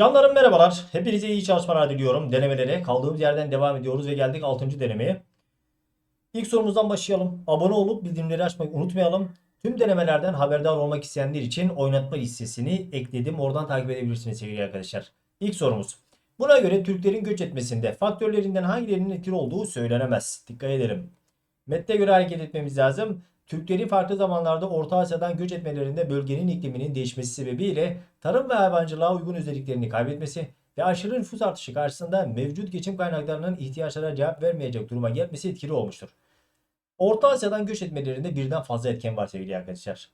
Canlarım merhabalar. Hepinize iyi çalışmalar diliyorum. Denemelere kaldığımız yerden devam ediyoruz ve geldik 6. denemeye. İlk sorumuzdan başlayalım. Abone olup bildirimleri açmayı unutmayalım. Tüm denemelerden haberdar olmak isteyenler için oynatma listesini ekledim. Oradan takip edebilirsiniz sevgili arkadaşlar. İlk sorumuz. Buna göre Türklerin göç etmesinde faktörlerinden hangilerinin etkili olduğu söylenemez. Dikkat edelim. Metne göre hareket etmemiz lazım. Türklerin farklı zamanlarda Orta Asya'dan göç etmelerinde bölgenin ikliminin değişmesi sebebiyle tarım ve hayvancılığa uygun özelliklerini kaybetmesi ve aşırı nüfus artışı karşısında mevcut geçim kaynaklarının ihtiyaçlara cevap vermeyecek duruma gelmesi etkili olmuştur. Orta Asya'dan göç etmelerinde birden fazla etken var sevgili arkadaşlar.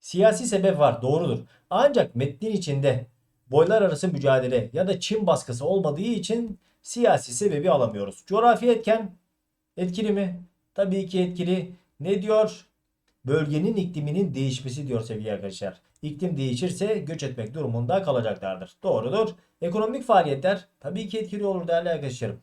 Siyasi sebep var doğrudur. Ancak metnin içinde boylar arası mücadele ya da Çin baskısı olmadığı için siyasi sebebi alamıyoruz. Coğrafi etken etkili mi? Tabii ki etkili. Ne diyor? Bölgenin ikliminin değişmesi diyor sevgili arkadaşlar. İklim değişirse göç etmek durumunda kalacaklardır. Doğrudur. Ekonomik faaliyetler tabii ki etkili olur değerli arkadaşlarım.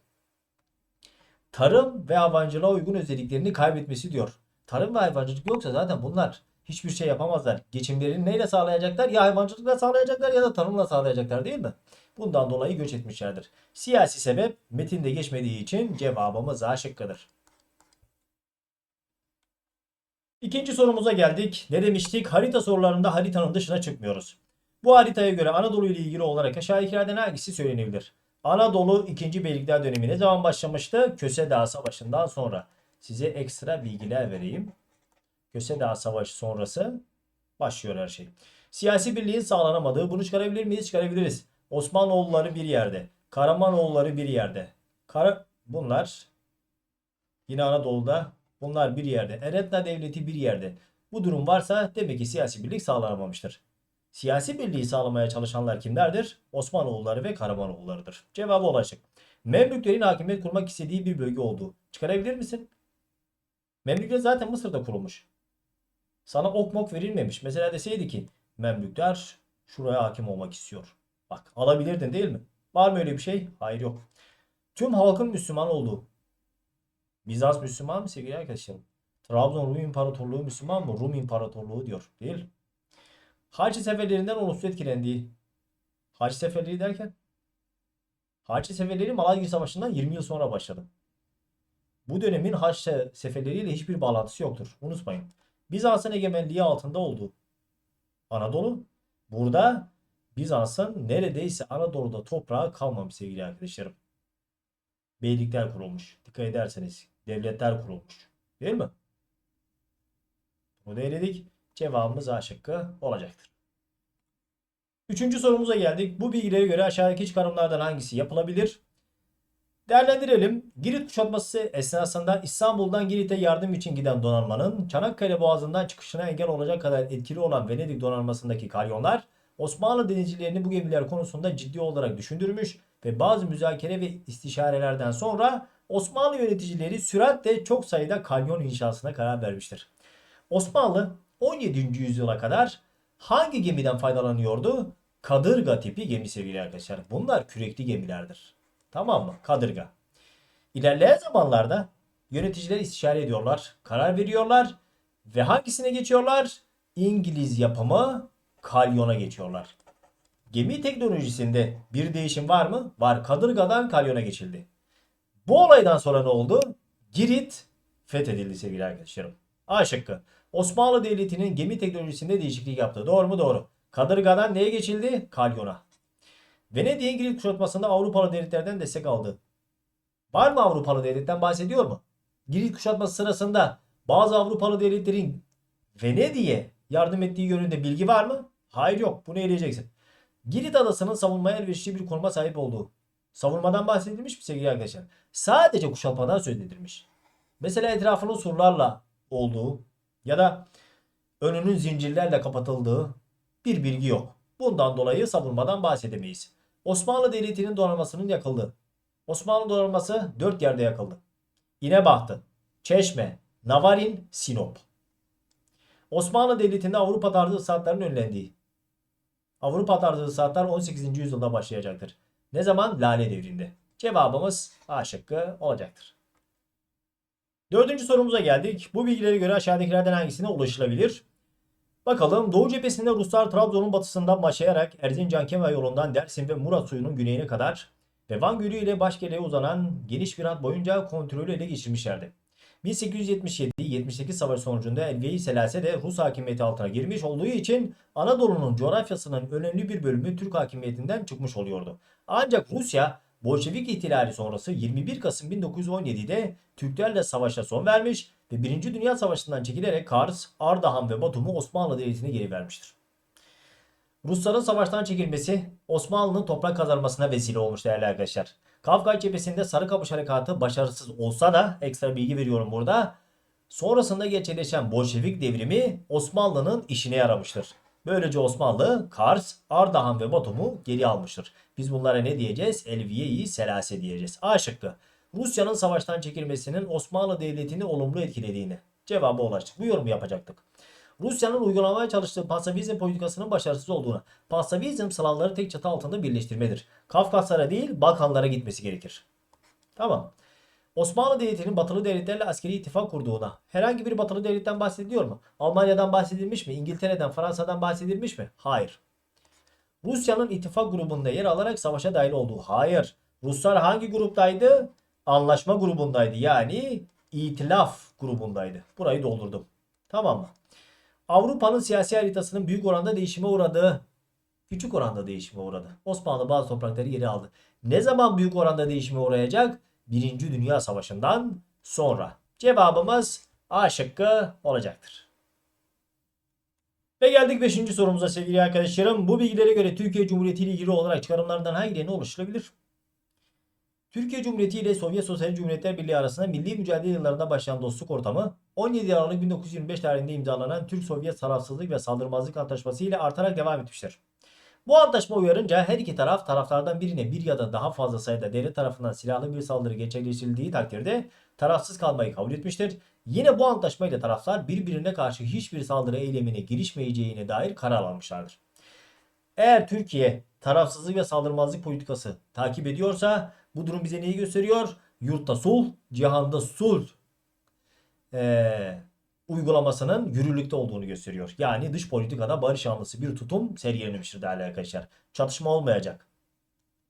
Tarım ve hayvancılığa uygun özelliklerini kaybetmesi diyor. Tarım ve hayvancılık yoksa zaten bunlar hiçbir şey yapamazlar. Geçimlerini neyle sağlayacaklar? Ya hayvancılıkla sağlayacaklar ya da tarımla sağlayacaklar değil mi? Bundan dolayı göç etmişlerdir. Siyasi sebep metinde geçmediği için cevabımız A şıkkıdır. İkinci sorumuza geldik. Ne demiştik? Harita sorularında haritanın dışına çıkmıyoruz. Bu haritaya göre Anadolu ile ilgili olarak aşağıdakilerden hangisi söylenebilir? Anadolu 2. Beylikler dönemi ne zaman başlamıştı? Köse Dağı Savaşı'ndan sonra. Size ekstra bilgiler vereyim. Köse Dağı Savaşı sonrası başlıyor her şey. Siyasi birliğin sağlanamadığı bunu çıkarabilir miyiz? Çıkarabiliriz. Osmanoğulları bir yerde. Karamanoğulları bir yerde. Kara... Bunlar yine Anadolu'da bunlar bir yerde. Eretna Devleti bir yerde. Bu durum varsa demek ki siyasi birlik sağlanamamıştır. Siyasi birliği sağlamaya çalışanlar kimlerdir? Osmanoğulları ve Karamanoğullarıdır. Cevabı ulaşık. Memlüklerin hakimiyet kurmak istediği bir bölge olduğu. Çıkarabilir misin? Memlükler zaten Mısır'da kurulmuş. Sana ok mok verilmemiş. Mesela deseydi ki Memlükler şuraya hakim olmak istiyor. Bak alabilirdin değil mi? Var mı öyle bir şey? Hayır yok. Tüm halkın Müslüman olduğu. Bizans Müslüman mı sevgili arkadaşlarım? Trabzon Rum İmparatorluğu Müslüman mı? Rum İmparatorluğu diyor. Değil. Haçlı seferlerinden olumsuz etkilendiği. Haçlı seferleri derken? Haçlı seferleri Malazgirt Savaşı'ndan 20 yıl sonra başladı. Bu dönemin Haçlı seferleriyle hiçbir bağlantısı yoktur. Unutmayın. Bizans'ın egemenliği altında olduğu Anadolu. Burada Bizans'ın neredeyse Anadolu'da toprağı kalmamış sevgili arkadaşlarım. Beylikler kurulmuş. Dikkat ederseniz devletler kurulmuş. Değil mi? Bunu da eledik. Cevabımız A şıkkı olacaktır. Üçüncü sorumuza geldik. Bu bilgilere göre aşağıdaki çıkarımlardan hangisi yapılabilir? Değerlendirelim. Girit kuşatması esnasında İstanbul'dan Girit'e yardım için giden donanmanın Çanakkale Boğazı'ndan çıkışına engel olacak kadar etkili olan Venedik donanmasındaki kalyonlar Osmanlı denizcilerini bu gemiler konusunda ciddi olarak düşündürmüş ve bazı müzakere ve istişarelerden sonra Osmanlı yöneticileri süratle çok sayıda kalyon inşasına karar vermiştir. Osmanlı 17. yüzyıla kadar hangi gemiden faydalanıyordu? Kadırga tipi gemi sevgili arkadaşlar. Bunlar kürekli gemilerdir. Tamam mı? Kadırga. İlerleyen zamanlarda yöneticiler istişare ediyorlar, karar veriyorlar ve hangisine geçiyorlar? İngiliz yapımı kalyona geçiyorlar. Gemi teknolojisinde bir değişim var mı? Var. Kadırgadan kalyona geçildi. Bu olaydan sonra ne oldu? Girit fethedildi sevgili arkadaşlarım. A şıkkı. Osmanlı Devleti'nin gemi teknolojisinde değişiklik yaptı. Doğru mu? Doğru. Kadırgadan neye geçildi? Kalyona. Venedik'in Girit kuşatmasında Avrupalı devletlerden destek aldı. Var mı Avrupalı devletten bahsediyor mu? Girit kuşatması sırasında bazı Avrupalı devletlerin Venedik'e yardım ettiği yönünde bilgi var mı? Hayır yok. Bunu eleyeceksin. Girit adasının savunmaya elverişli bir konuma sahip olduğu. Savunmadan bahsedilmiş mi sevgili arkadaşlar? Sadece kuşatmadan söz edilmiş. Mesela etrafının surlarla olduğu ya da önünün zincirlerle kapatıldığı bir bilgi yok. Bundan dolayı savunmadan bahsedemeyiz. Osmanlı Devleti'nin donanmasının yakıldı. Osmanlı donanması dört yerde yakıldı. İnebahtı, Çeşme, Navarin, Sinop. Osmanlı Devleti'nde Avrupa tarzı ıslahatların önlendiği. Avrupa tarzı ıslahatlar 18. yüzyılda başlayacaktır. Ne zaman? Lale devrinde. Cevabımız A şıkkı olacaktır. Dördüncü sorumuza geldik. Bu bilgilere göre aşağıdakilerden hangisine ulaşılabilir? Bakalım Doğu cephesinde Ruslar Trabzon'un batısından başlayarak Erzincan Kemal yolundan Dersim ve Murat suyunun güneyine kadar ve Van Gölü ile Başkele'ye uzanan geniş bir hat boyunca kontrolü ele geçirmişlerdi. 1877-78 savaşı sonucunda Elveyi Selase de Rus hakimiyeti altına girmiş olduğu için Anadolu'nun coğrafyasının önemli bir bölümü Türk hakimiyetinden çıkmış oluyordu. Ancak Rusya Bolşevik ihtilali sonrası 21 Kasım 1917'de Türklerle savaşa son vermiş ve 1. Dünya Savaşı'ndan çekilerek Kars, Ardahan ve Batum'u Osmanlı Devleti'ne geri vermiştir. Rusların savaştan çekilmesi Osmanlı'nın toprak kazanmasına vesile olmuş değerli arkadaşlar. Kafkas cephesinde Sarıkamış Harekatı başarısız olsa da ekstra bilgi veriyorum burada. Sonrasında gerçekleşen Bolşevik devrimi Osmanlı'nın işine yaramıştır. Böylece Osmanlı Kars, Ardahan ve Batum'u geri almıştır. Biz bunlara ne diyeceğiz? Elviye-i Selase diyeceğiz. A şıkkı. Rusya'nın savaştan çekilmesinin Osmanlı Devleti'ni olumlu etkilediğini. Cevabı ulaştık. Bu yorumu yapacaktık. Rusya'nın uygulamaya çalıştığı pansavizm politikasının başarısız olduğuna. Pansavizm Slavları tek çatı altında birleştirmedir. Kafkaslara değil Balkanlara gitmesi gerekir. Tamam. Osmanlı Devleti'nin batılı devletlerle askeri ittifak kurduğuna herhangi bir batılı devletten bahsediliyor mu? Almanya'dan bahsedilmiş mi? İngiltere'den, Fransa'dan bahsedilmiş mi? Hayır. Rusya'nın ittifak grubunda yer alarak savaşa dahil olduğu. Hayır. Ruslar hangi gruptaydı? Anlaşma grubundaydı. Yani itilaf grubundaydı. Burayı doldurdum. Tamam mı? Avrupa'nın siyasi haritasının büyük oranda değişime uğradığı, küçük oranda değişime uğradı. Osmanlı bazı toprakları geri aldı. Ne zaman büyük oranda değişime uğrayacak? Birinci Dünya Savaşı'ndan sonra. Cevabımız A şıkkı olacaktır. Ve geldik 5. sorumuza sevgili arkadaşlarım. Bu bilgilere göre Türkiye Cumhuriyeti ile ilgili olarak çıkarımlardan hangilerine ulaşılabilir? Türkiye Cumhuriyeti ile Sovyet Sosyalist Cumhuriyetler Birliği arasında milli mücadele yıllarında başlayan dostluk ortamı 17 Aralık 1925 tarihinde imzalanan Türk-Sovyet tarafsızlık ve saldırmazlık antlaşması ile artarak devam etmiştir. Bu antlaşma uyarınca her iki taraf taraflardan birine bir ya da daha fazla sayıda devlet tarafından silahlı bir saldırı gerçekleştirildiği takdirde tarafsız kalmayı kabul etmiştir. Yine bu antlaşmayla taraflar birbirine karşı hiçbir saldırı eylemine girişmeyeceğine dair karar almışlardır. Eğer Türkiye tarafsızlık ve saldırmazlık politikası takip ediyorsa bu durum bize neyi gösteriyor? Yurtta sulh, cihanda sulh eee, uygulamasının yürürlükte olduğunu gösteriyor. Yani dış politikada barış yanlısı bir tutum sergilenmiştir değerli arkadaşlar. Çatışma olmayacak.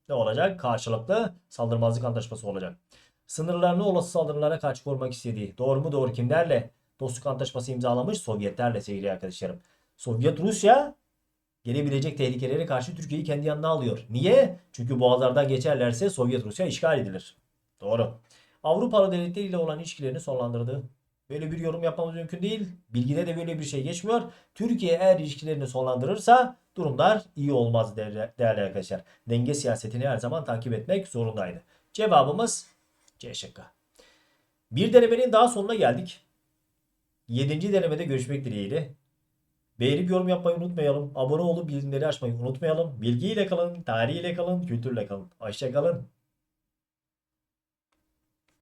Ne olacak? Karşılıklı saldırmazlık antlaşması olacak. Sınırlarını olası saldırılara karşı korumak istediği. Doğru mu doğru kimlerle? Dostluk antlaşması imzalamış Sovyetlerle sevgili arkadaşlarım. Sovyet Rusya gelebilecek tehlikelere karşı Türkiye'yi kendi yanına alıyor. Niye? Çünkü boğazlardan geçerlerse Sovyet Rusya işgal edilir. Doğru. Avrupalı devletleriyle olan ilişkilerini sonlandırdı. Böyle bir yorum yapmamız mümkün değil. Bilgide de böyle bir şey geçmiyor. Türkiye eğer ilişkilerini sonlandırırsa durumlar iyi olmaz değerli, arkadaşlar. Denge siyasetini her zaman takip etmek zorundaydı. Cevabımız C şıkkı. Bir denemenin daha sonuna geldik. Yedinci denemede görüşmek dileğiyle. Beğenip yorum yapmayı unutmayalım. Abone olup bildirimleri açmayı unutmayalım. Bilgiyle kalın, tarihiyle kalın, kültürle kalın. Hoşçakalın.